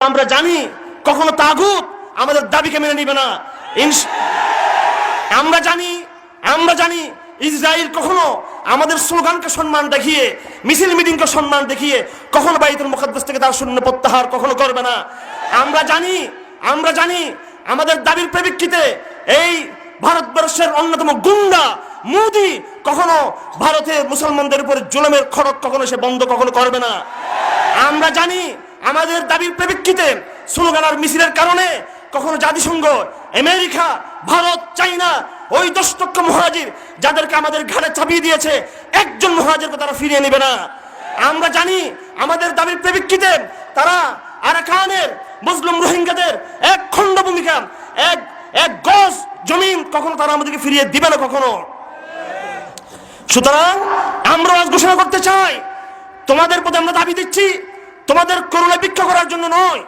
আমরা জানি কখনো তাগুত আমাদের দাবিকে মেনে নিবে না। আমরা জানি আমরা জানি ইসরায়েল কখনো আমাদের স্লোগানকে সম্মান দেখিয়ে, মিছিল মিটিংকে সম্মান দেখিয়ে কখনো বাইতুল মুকদ্দাস থেকে তার শূন্য প্রত্যাহার কখনো করবে না। আমরা জানি আমরা জানি আমাদের দাবির প্রেক্ষিতে এই ভারতবর্ষের অন্যতম গুন্ডা মোদি কখনো ভারতের মুসলমানদের উপরে জুলুমের খড়ক কখনো সে বন্ধ কখনো করবে না। আমরা জানি আমাদের দাবির প্রেক্ষিতে স্লোগান আর মিছিলের কারণে কখনো জাতিসংঘ, আমেরিকা, ভারত, চাইনা, ওই দশ লক্ষ মহাজির যাদেরকে আমাদের ঘাড়ে চাপিয়ে দিয়েছে, একজন মহাজিরকে তারা ফিরিয়ে নেবে না। আমরা জানি আমাদের দাবির প্রেক্ষিতে তারা আরাকানের মুসলিম রোহিঙ্গাদের এক খণ্ড ভূমিকা, এক এক গজ জমিন কখনো তারা আমাদেরকে ফিরিয়ে দিবে না কখনো। সুতরাং আমরা আজ ঘোষণা করতে চাই, তোমাদের প্রতি আমরা দাবি দিচ্ছি তোমাদের করুণা ভিক্ষা করার জন্য নয়।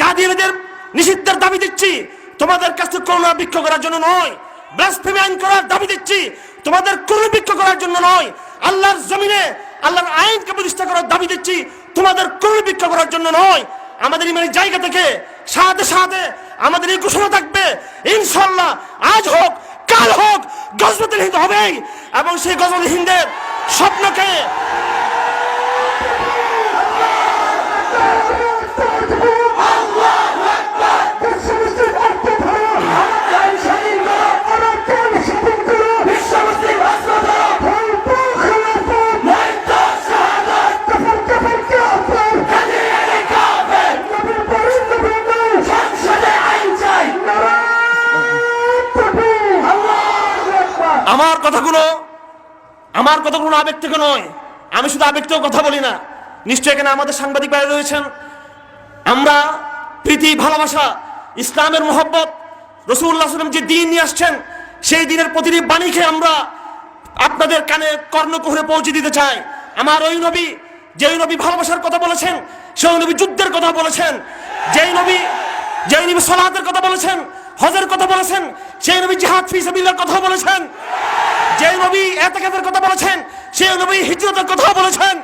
কাদিয়ানিদের নিষিদ্ধের দাবি দিচ্ছি। তোমাদের কাছে করুণা ভিক্ষা করার জন্য নয়। আইন করার দাবি দিচ্ছি। তোমাদের করার জন্য নয়। আল্লাহর আল্লাহর আইনকে প্রতিষ্ঠা করার দাবি দিচ্ছি। তোমাদের করার জন্য নয়। আমাদের জায়গা থেকে ঘোষণা থাকবে। ইনশাল্লাহ আজ হোক, কাল হোক গজবতুল হিন্দ হবেই। এবং সেই গজবতুল হিন্দের স্বপ্নকে আমার কথাগুলো আমার কথাগুলো আবেগ থেকে নয়, আমি শুধু আবেগ থেকেও কথা বলি না। নিশ্চয় এখানে আমাদের সাংবাদিক ভাই রয়েছেন। আমরা প্রীতি, ভালোবাসা, ইসলামের মোহব্বত রসুল্লাহ সাল্লাম যে দিন নিয়ে আসছেন, সেই দিনের প্রতিটি বাণীকে আমরা আপনাদের কানে কর্ণকুহরে পৌঁছে দিতে চাই। আমার ওই নবী, যেই নবী ভালোবাসার কথা বলেছেন, সেই নবী যুদ্ধের কথা বলেছেন। যেই নবী যেই নবী সলাতের কথা বলেছেন, হজের কথা বলেছেন সেই নবী জিহাদ ফি সাবিলের কথা বলেছেন। যে নবী এতেকাদের কথা বলেছেন, সেই নবী হিজরতের কথা বলেছেন।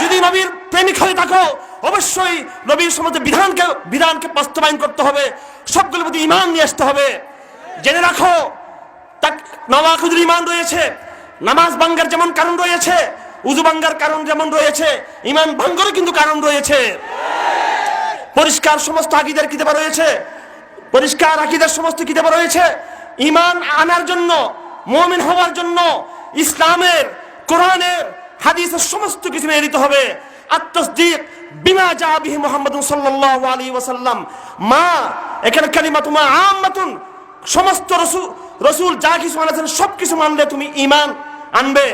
যদি নবীর প্রেমিক হয়ে থাকো, অবশ্যই নবীর সমাজে বিধানকে বিধানকে বাস্তবায়ন করতে হবে, সবগুলোর প্রতি ইমান নিয়ে আসতে হবে। জেনে রাখো, তাক নওয়াখুদের ইমান রয়েছে, নামাজ ভাঙ্গার যেমন কারণ রয়েছে, উজু ভাঙ্গার কারণ যেমন রয়েছে, ইমান ভাঙ্গরও কিন্তু কারণ রয়েছে। পরিষ্কার সমস্ত আকিদের কিতাবা রয়েছে পরিষ্কার আকিদের সমস্ত কিতাবা রয়েছে। ইমান আনার জন্য, মুমিন হওয়ার জন্য ইসলামের, কোরআনের, হাদিসের সমস্ত কিছু মেনে নিতে হবে। আত্মসদিক, বিমা যা বিহি মুহাম্মদ সাল্লাল্লাহু আলাইহি ওয়াসাল্লাম। মা, এখানে কালিমাতু মা আম্মাতুন। সমস্ত রসুল রসুল যা কিছু আনেছেন সব কিছু মানলে তুমি ইমান আনবে।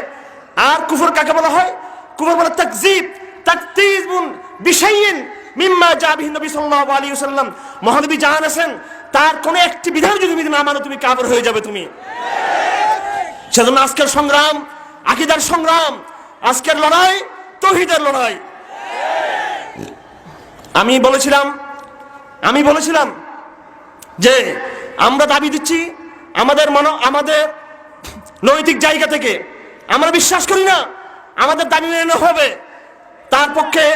আর কুফর কাকে বলা হয়? কুফর বলে তাকজিব তাকতিজুন বিশাইইন মিম্মা জাবিহি নবী সাল্লাল্লাহু আলাইহি ওয়াসাল্লাম। মহানবী জাহান আছেন তার কোন একটি বিধান যদি তুমি না মানো, তুমি কাফের হয়ে যাবে তুমি। সেজন্য আজকের সংগ্রাম, আকিদার সংগ্রাম, আজকের লড়াই, তহিদের লড়াই। আমি বলেছিলাম আমি বলেছিলাম যে আমরা দাবি দিচ্ছি আমাদের মন, আমাদের নৈতিক জায়গা থেকে। আমরা বিশ্বাস করি না, আমাদের দাবি মেনে হবে। তার পক্ষে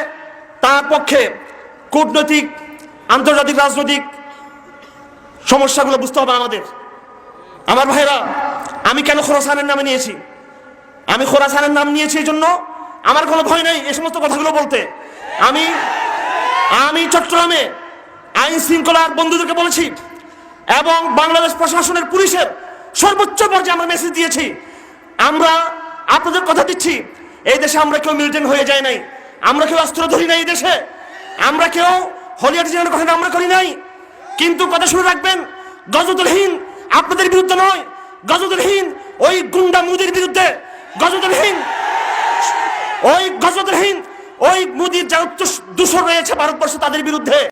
তার পক্ষে কূটনৈতিক, আন্তর্জাতিক, রাজনৈতিক সমস্যাগুলো বুঝতে হবে আমাদের। আমার ভাইরা, আমি কেন খোরাসানের নামে নিয়েছি? আমি খোরাসানের নাম নিয়েছি এই জন্য আমার কোনো ভয় নেই এই সমস্ত কথাগুলো বলতে। আমি আমি চট্টগ্রামে আইন শৃঙ্খলার বন্ধুদেরকে বলেছি এবং বাংলাদেশ প্রশাসনের পুলিশের সর্বোচ্চ পর্যায়ে আমরা মেসেজ দিয়েছি। আমরা আপনাদের কথা দিচ্ছি, এই দেশে আমরা কেউ মিলিটেন্ট হয়ে যায় নাই। আমরা কেউ অস্ত্র ধরি নাই এই দেশে। আমরা কেউ হলিয়াটি জীবনের কথা আমরা করি নাই। কিন্তু কথা শুনে রাখবেন গজদুলহীন আপনাদের বিরুদ্ধে নয় গজদুলহীন ওই গুন্ডা মুদির বিরুদ্ধে গজদুলহীন ওই গজদুলহীন ওই মুদির যা উচ্চ দূষণ রয়েছে ভারতবর্ষে তাদের বিরুদ্ধে।